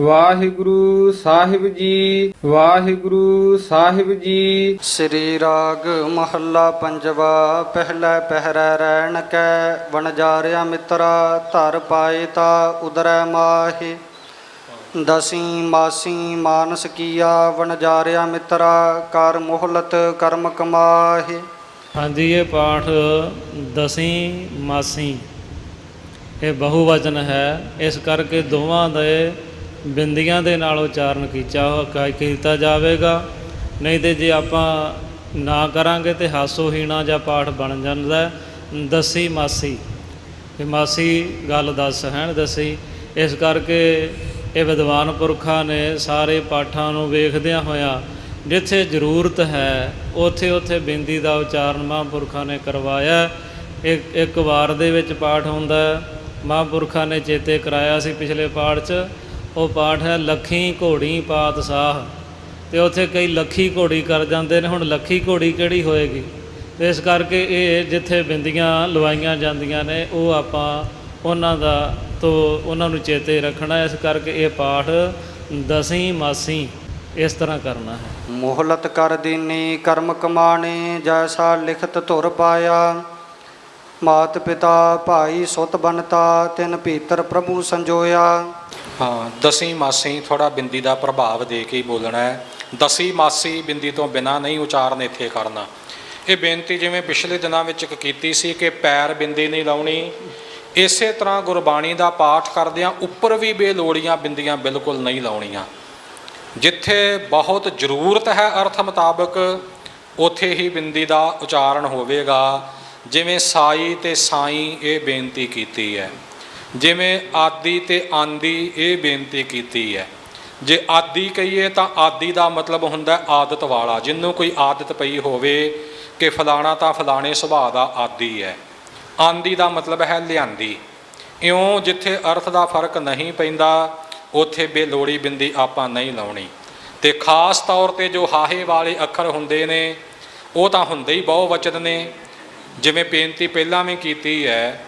ਵਾਹਿਗੁਰੂ ਸਾਹਿਬ ਜੀ ਵਾਹਿਗੁਰੂ ਸਾਹਿਬ ਜੀ। ਸ੍ਰੀ ਰਾਗ ਮਹੱਲਾ ਪੰਜਵਾ ਪਹਿਲਾ ਪਹਿਰਾ ਰਹਿਣ ਕੈ ਵਣਜਾਰਿਆ ਮਿੱਤਰਾ ਧਰ ਪਾਏ ਤਾ ਉਦਰੈ ਮਾਹੀ। ਦਸੀ ਮਾਸੀ ਮਾਨਸ ਕੀਆ ਵਣਜਾਰਿਆ ਮਿੱਤਰਾ ਕਰ ਮੁਹਲਤ ਕਰਮ ਕਮਾਹੀ। ਹਾਂਜੀ ਇਹ ਪਾਠ ਦਸੀ ਮਾਸੀ। ਇਹ ਬਹੁਵਚਨ ਹੈ ਇਸ ਕਰਕੇ ਦੋਵਾਂ ਦੇ ਬਿੰਦੀਆਂ ਦੇ ਨਾਲ ਉਚਾਰਨ ਕੀਤਾ ਕੀਤਾ ਜਾਵੇਗਾ। ਨਹੀਂ ਤੇ ਜੇ ਆਪਾਂ ਨਾ ਕਰਾਂਗੇ ਤੇ ਹਾਸੋਹੀਣਾ ਜਾਂ ਪਾਠ ਬਣ ਜਾਂਦਾ ਹੈ। ਦਸੀ ਮਾਸੀ, ਵੀ ਮਾਸੀ ਗੱਲ ਦੱਸ ਹੈਨ ਦਸੀ। ਇਸ ਕਰਕੇ ਇਹ ਵਿਦਵਾਨ ਪੁਰਖਾਂ ਨੇ ਸਾਰੇ ਪਾਠਾਂ ਨੂੰ ਵੇਖਦਿਆਂ ਹੋਇਆਂ ਜਿੱਥੇ ਜ਼ਰੂਰਤ ਹੈ ਉੱਥੇ ਉੱਥੇ ਬਿੰਦੀ ਦਾ ਉਚਾਰਨ ਮਹਾਂਪੁਰਖਾਂ ਨੇ ਕਰਵਾਇਆ। ਇੱਕ ਇੱਕ ਵਾਰ ਦੇ ਵਿੱਚ ਪਾਠ ਹੁੰਦਾ ਮਹਾਂਪੁਰਖਾਂ ਨੇ ਚੇਤੇ ਕਰਾਇਆ ਸੀ ਪਿਛਲੇ ਪਾਠ 'ਚ ਉਹ ਪਾਠ ਹੈ ਲੱਖੀ ਘੋੜੀ ਪਾਤਸ਼ਾਹ। ਤੇ ਉੱਥੇ ਕਈ ਲੱਖੀ ਘੋੜੀ ਕਰ ਜਾਂਦੇ ਨੇ। ਹੁਣ ਲੱਖੀ ਘੋੜੀ ਕਿਹੜੀ ਹੋਏਗੀ? ਇਸ ਕਰਕੇ ਇਹ ਜਿੱਥੇ ਬਿੰਦੀਆਂ ਲਵਾਈਆਂ ਜਾਂਦੀਆਂ ਨੇ, ਉਹ ਆਪਾਂ ਉਹਨਾਂ ਦਾ ਤੋਂ ਉਹਨਾਂ ਨੂੰ ਚੇਤੇ ਰੱਖਣਾ ਇਸ ਕਰਕੇ ਇਹ ਪਾਠ ਦਸੀ ਮਾਸੀ ਇਸ ਤਰ੍ਹਾਂ ਕਰਨਾ ਹੈ। ਮੋਹਲਤ ਕਰ ਦੀਨੀ, ਕਰਮ ਕਮਾਣੇ, ਜੈਸਾ ਲਿਖਤ ਧੁਰ ਪਾਇਆ। ਮਾਤ ਪਿਤਾ ਭਾਈ ਸੁਤ ਬਨਤਾ, ਤਿਨ ਭੀਤਰ ਪ੍ਰਭੂ ਸੰਜੋਇਆ। ਹਾਂ, ਦਸੀ ਮਾਸੀ ਥੋੜਾ ਬਿੰਦੀ ਦਾ ਪ੍ਰਭਾਵ ਦੇ ਕੇ ਹੀ ਬੋਲਣਾ ਹੈ। ਦਸੀ ਮਾਸੀ ਬਿੰਦੀ ਤੋਂ ਬਿਨਾ ਨਹੀਂ ਉਚਾਰਨ ਇੱਥੇ ਕਰਨਾ। ਇਹ ਬੇਨਤੀ ਜਿਵੇਂ ਪਿਛਲੇ ਦਿਨਾਂ ਵਿੱਚ ਇੱਕ ਕੀਤੀ ਸੀ ਕਿ ਪੈਰ ਬਿੰਦੀ ਨਹੀਂ ਲਾਉਣੀ, ਇਸੇ ਤਰ੍ਹਾਂ ਗੁਰਬਾਣੀ ਦਾ ਪਾਠ ਕਰਦਿਆਂ ਉੱਪਰ ਵੀ ਬੇਲੋੜੀਆਂ ਬਿੰਦੀਆਂ ਬਿਲਕੁਲ ਨਹੀਂ ਲਾਉਣੀਆਂ। ਜਿੱਥੇ ਬਹੁਤ ਜ਼ਰੂਰਤ ਹੈ ਅਰਥ ਮੁਤਾਬਕ, ਉਥੇ ਹੀ ਬਿੰਦੀ ਦਾ ਉਚਾਰਨ ਹੋਵੇਗਾ। ਜਿਵੇਂ ਸਾਈ ਤੇ ਸਾਈ ਇਹ ਬੇਨਤੀ ਕੀਤੀ ਹੈ, ਜਿਵੇਂ ਆਦੀ ਤੇ ਆਂਦੀ ਇਹ ਬੇਨਤੀ ਕੀਤੀ ਹੈ। ਜੇ ਆਦੀ ਕਹੀਏ ਤਾਂ ਆਦੀ ਦਾ ਮਤਲਬ ਹੁੰਦਾ ਆਦਤ ਵਾਲਾ ਜਿਹਨੂੰ ਕੋਈ ਆਦਤ ਪਈ ਹੋਵੇ ਕਿ ਫਲਾਣਾ ਤਾਂ ਫਲਾਣੇ ਸੁਭਾਅ ਦਾ ਆਦੀ ਹੈ। ਆਂਦੀ ਦਾ ਮਤਲਬ ਹੈ ਲਿਆਂਦੀ। ਇਉਂ ਜਿੱਥੇ ਅਰਥ ਦਾ ਫ਼ਰਕ ਨਹੀਂ ਪੈਂਦਾ, ਉਥੇ ਬੇਲੋੜੀ ਬਿੰਦੀ ਆਪਾਂ ਨਹੀਂ ਲਾਉਣੀ। ਤੇ ਖਾਸ ਤੌਰ ਤੇ ਜੋ ਹਾਹੇ ਵਾਲੇ ਅੱਖਰ ਹੁੰਦੇ ਨੇ, ਉਹ ਤਾਂ ਹੁੰਦੇ ਹੀ ਬਹੁ ਵਚਨ ਨੇ। ਜਿਵੇਂ ਬੇਨਤੀ ਪਹਿਲਾਂ ਵੀ ਕੀਤੀ ਹੈ,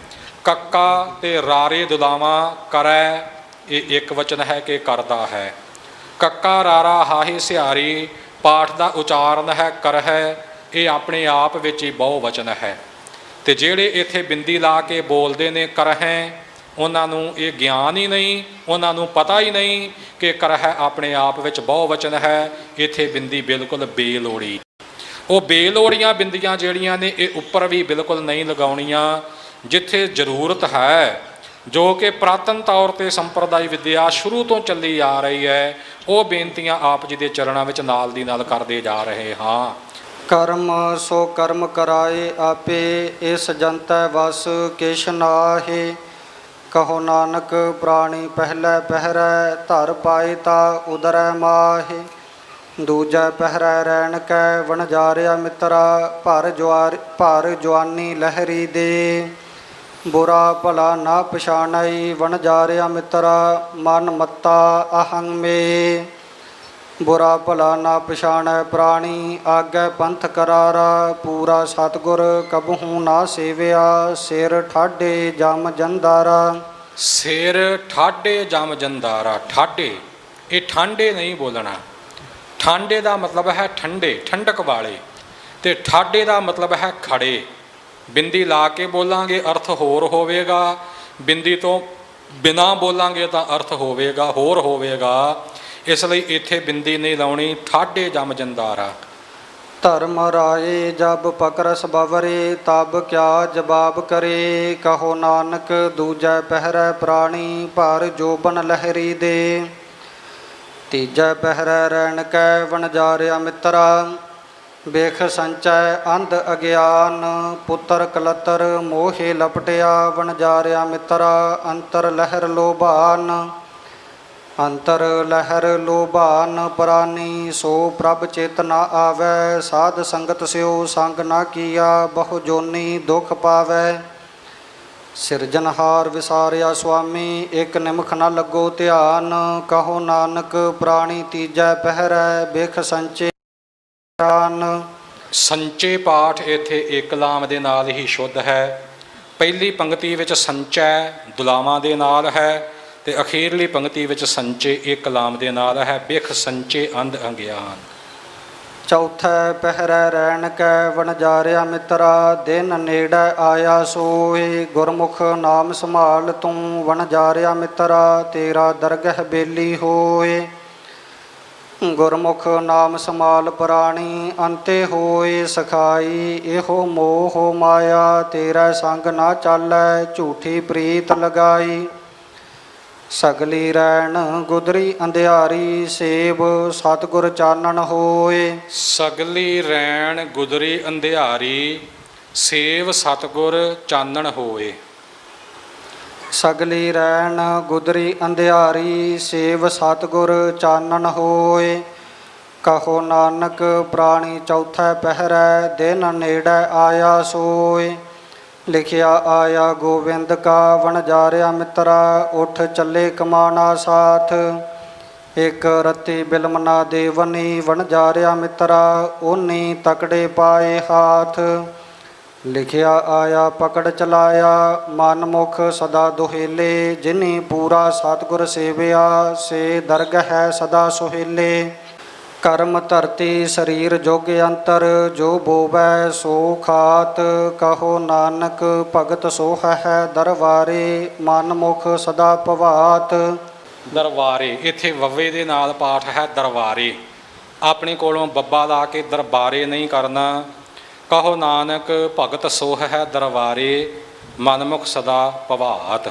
ਕੱਕਾ ਤੇ ਰਾਰੇ ਦੁਲਾਵਾ ਕਰੈ, ਇਹ ਇੱਕ ਵਚਨ ਹੈ ਕਿ ਕਰਦਾ ਹੈ। ਕੱਕਾ ਰਾਰਾ ਹਾਹੀ ਸਿਹਾਰੀ, ਪਾਠ ਦਾ ਉਚਾਰਨ ਹੈ ਕਰ ਹੈ ਇਹ ਆਪਣੇ ਆਪ ਵਿੱਚ ਹੀ ਬਹੁ ਵਚਨ ਹੈ। ਤੇ ਜਿਹੜੇ ਇੱਥੇ ਬਿੰਦੀ ਲਾ ਕੇ ਬੋਲਦੇ ਨੇ ਕਰ ਹੈ ਉਹਨਾਂ ਨੂੰ ਇਹ ਗਿਆਨ ਹੀ ਨਹੀਂ, ਉਹਨਾਂ ਨੂੰ ਪਤਾ ਹੀ ਨਹੀਂ ਕਿ ਕਰ ਹੈ ਆਪਣੇ ਆਪ ਵਿੱਚ ਬਹੁ ਵਚਨ ਹੈ, ਇੱਥੇ ਬਿੰਦੀ ਬਿਲਕੁਲ ਬੇਲੋੜੀ। ਉਹ ਬੇਲੋੜੀਆਂ ਬਿੰਦੀਆਂ ਜਿਹੜੀਆਂ ਨੇ, ਇਹ ਉੱਪਰ ਵੀ ਬਿਲਕੁਲ ਨਹੀਂ ਲਗਾਉਣੀਆਂ, ਜਿੱਥੇ ਜ਼ਰੂਰਤ ਹੈ, ਜੋ ਕਿ ਪ੍ਰਾਤਨ ਤੌਰ ਤੇ ਸੰਪਰਦਾਇ ਵਿਦਿਆ ਸ਼ੁਰੂ ਤੋਂ ਚੱਲੀ ਆ ਰਹੀ ਹੈ, ਉਹ ਬੇਨਤੀਆਂ ਆਪ ਜੀ ਦੇ ਚਰਨਾਂ ਵਿੱਚ ਨਾਲ ਦੀ ਨਾਲ ਕਰਦੇ ਜਾ ਰਹੇ ਹਾਂ। ਕਰਮ ਸੋ ਕਰਮ ਕਰਾਏ ਆਪੇ, ਇਸ ਜੰਤੈ ਵਸ ਕਿਛ ਨਾਹੀ। ਕਹੋ ਨਾਨਕ ਪ੍ਰਾਣੀ ਪਹਿਲੇ ਪਹਿਰੈ, ਧਰ ਪਾਏ ਤਾ ਉਦਰੈ ਮਾਹੀ। ਦੂਜਾ ਪਹਿਰੈ ਰਹਿਣ ਕੈ, ਵਣਜਾਰਿਆ ਮਿੱਤਰਾ, ਭਰ ਜਵਾਰ ਭਰ ਜਵਾਨੀ ਲਹਿਰੀ ਦੇ। ਬੁਰਾ ਭਲਾ ਨਾ ਪਛਾਣਈ, ਵਣਜਾਰਿਆ ਮਿੱਤਰਾ, ਮਨ ਮੱਤਾ ਅਹੰ ਮੇ। ਬੁਰਾ ਭਲਾ ਨਾ ਪਛਾਣੈ ਪ੍ਰਾਣੀ, ਆਗੈ ਪੰਥ ਕਰਾਰਾ, ਪੂਰਾ ਸਤਗੁਰ ਕਬਹੂ ਨਾ ਸੇਵਿਆ, ਸਿਰ ਠਾਡੇ ਜਮ ਜੰਦਾਰਾ। ਸਿਰ ਠਾਡੇ ਜਮ ਜੰਦਾਰਾ ਠਾਡੇ ਇਹ ਠਾਂਡੇ ਨਹੀਂ ਬੋਲਣਾ। ਠਾਂਡੇ ਦਾ ਮਤਲਬ ਹੈ ਠੰਡੇ, ਠੰਡਕ ਵਾਲੇ ਤੇ ਠਾਡੇ ਦਾ ਮਤਲਬ ਹੈ ਖੜੇ। ਬਿੰਦੀ ਲਾ ਕੇ ਬੋਲਾਂਗੇ, ਅਰਥ ਹੋਰ ਹੋਵੇਗਾ। ਬਿੰਦੀ ਤੋਂ ਬਿਨਾ ਬੋਲਾਂਗੇ ਤਾਂ ਅਰਥ ਹੋਵੇਗਾ, ਹੋਰ ਹੋਵੇਗਾ। ਇਸ ਲਈ ਇੱਥੇ ਬਿੰਦੀ ਨਹੀਂ ਲਾਉਣੀ, ਠਾਡੇ ਜਮ ਜੰਦਾਰਾ। ਧਰਮ ਰਾਏ ਜਬ ਪਕਰਸ ਬਵਰੇ, ਤਬ ਕਿਆ ਜਵਾਬ ਕਰੇ? ਕਹੋ ਨਾਨਕ, ਦੂਜੈ ਪਹਿਰੈ ਪ੍ਰਾਣੀ, ਭਰ ਜੋਬਨ ਲਹਿਰੀ ਦੇ। ਤੀਜੈ ਪਹਿਰੈ ਰਹਿਣ ਕੈ ਵਣਜਾਰਿਆ ਮਿੱਤਰਾ, ਵੇਖ ਸੰਚੈ ਅੰਧ ਅਗਿਆਨ, ਪੁੱਤਰ ਕਲਤਰ ਮੋਹੇ ਲਪਟਿਆ ਵਣਜਾਰਿਆ ਮਿੱਤਰਾ, ਅੰਤਰ ਲਹਿਰ ਲੋਭਾਨ, ਅੰਤਰ ਲਹਿਰ ਲੋਭਾਨ ਪ੍ਰਾਨੀ, ਸੋ ਪ੍ਰਭ ਚੇਤ ਨਾ ਆਵੈ, ਸਾਧ ਸੰਗਤ ਸਿਓ ਸੰਗ ਨਾ ਕੀਆ, ਬਹੁ ਜੋਨੀ ਦੁਖ ਪਾਵੈ। ਸਿਰਜਨਹਾਰ ਵਿਸਾਰਿਆ ਸੁਆਮੀ, ਇੱਕ ਨਿਮਖ ਨਾ ਲੱਗੋ ਧਿਆਨ, ਕਹੋ ਨਾਨਕ ਪ੍ਰਾਣੀ ਤੀਜੈ ਪਹਿਰੈ, ਬਿਖ ਸੰਚੇ ਗਿਆਨ ਸੰਚੇ ਪਾਠ ਇੱਥੇ ਇੱਕ ਲਾਮ ਦੇ ਨਾਲ ਹੀ ਸ਼ੁੱਧ ਹੈ। ਪਹਿਲੀ ਪੰਕਤੀ ਵਿੱਚ ਸੰਚੈ ਦੁਲਾਵਾਂ ਦੇ ਨਾਲ ਹੈ ਤੇ ਅਖੀਰਲੀ ਪੰਕਤੀ ਵਿੱਚ ਸੰਚੇ ਇੱਕ ਲਾਮ ਦੇ ਨਾਲ ਹੈ। ਬਿਖ ਸੰਚੇ ਅੰਧ ਅੰਗਿਆਨ। ਚੌਥੈ ਪਹਿਰੈ ਰਹਿਣ ਕੈ, ਵਣਜਾਰਿਆ ਮਿੱਤਰਾ, ਦਿਨ ਨੇੜੈ ਆਇਆ ਸੋਏ ਗੁਰਮੁਖ ਨਾਮ ਸੰਭਾਲ ਤੂੰ, ਵਣਜਾਰਿਆ ਮਿੱਤਰਾ, ਤੇਰਾ ਦਰਗਹ ਬੇਲੀ ਹੋਏ। ਗੁਰਮੁਖ ਨਾਮ ਸੰਭਾਲ ਪ੍ਰਾਣੀ, ਅੰਤੇ ਹੋਏ ਸਖਾਈ, ਇਹੋ ਮੋਹ ਮਾਇਆ, ਤੇਰਾ ਸੰਗ ਨਾ ਚਾਲੈ, ਝੂਠੀ ਪ੍ਰੀਤ ਲਗਾਈ। ਸਗਲੀ ਰੈਣ ਗੁਦਰੀ ਅੰਧਿਆਰੀ ਸੇਬ ਸਤਿਗੁਰ ਚਾਨਣ ਹੋਏ। ਸਗਲੀ ਰੈਣ ਗੁਦਰੀ ਅੰਧਿਆਰੀ ਸੇਵ ਸਤਗੁਰ ਚਾਨਣ ਹੋਏ। ਸਗਲੀ ਰੈਣ ਗੁਦਰੀ ਅੰਧਿਆਰੀ ਸੇਵ ਸਤਿਗੁਰ ਚਾਨਣ ਹੋਏ। ਕਹੋ ਨਾਨਕ ਪ੍ਰਾਣੀ ਚੌਥਾ ਪਹਿਰੈ ਦਿਨ ਨੇੜੇ ਆਇਆ ਸੋਏ। ਲਿਖਿਆ ਆਇਆ ਗੋਬਿੰਦ ਕਾ ਵਣਜਾਰਿਆ ਮਿੱਤਰਾ, ਉਠ ਚੱਲੇ ਕਮਾਣਾ ਸਾਥ। ਇਕ ਰਤੀ ਬਿਲਮ ਨਾ ਦੇਵਨੀ ਵਣਜਾਰਿਆ ਮਿੱਤਰਾ, ਓਨੀ ਤਕੜੇ ਪਾਏ ਹਾਥ। ਲਿਖਿਆ ਆਇਆ, ਪਕੜ ਚਲਾਇਆ, ਮਨ ਮੁਖ ਸਦਾ ਦੁਹੇਲੇ, ਜਿਨੀ ਪੂਰਾ ਸਤਿਗੁਰ ਸੇਵਿਆ, ਸੇ ਦਰਗ ਹੈ ਸਦਾ ਸੁਹੇਲੇ। ਕਰਮ ਧਰਤੀ ਸਰੀਰ ਜੋਗ ਅੰਤਰ, ਜੋ ਬੋਵੈ ਸੋ ਖਾਤ, ਕਹੋ ਨਾਨਕ ਭਗਤ ਸੋਹ ਹੈ ਦਰਬਾਰੇ ਮਨ ਮੁਖ ਸਦਾ ਭਵਾਤ ਦਰਬਾਰੇ ਇੱਥੇ ਵੱਵੇ ਦੇ ਨਾਲ ਪਾਠ ਹੈ ਦਰਬਾਰੇ ਆਪਣੇ ਕੋਲੋਂ ਬੱਬਾ ਲਾ ਕੇ ਦਰਬਾਰੇ ਨਹੀਂ ਕਰਨਾ। ਕਹੋ ਨਾਨਕ ਭਗਤ ਸੋਹ ਹੈ ਦਰਬਾਰੇ ਮਨਮੁਖ ਸਦਾ ਭਵਾਤ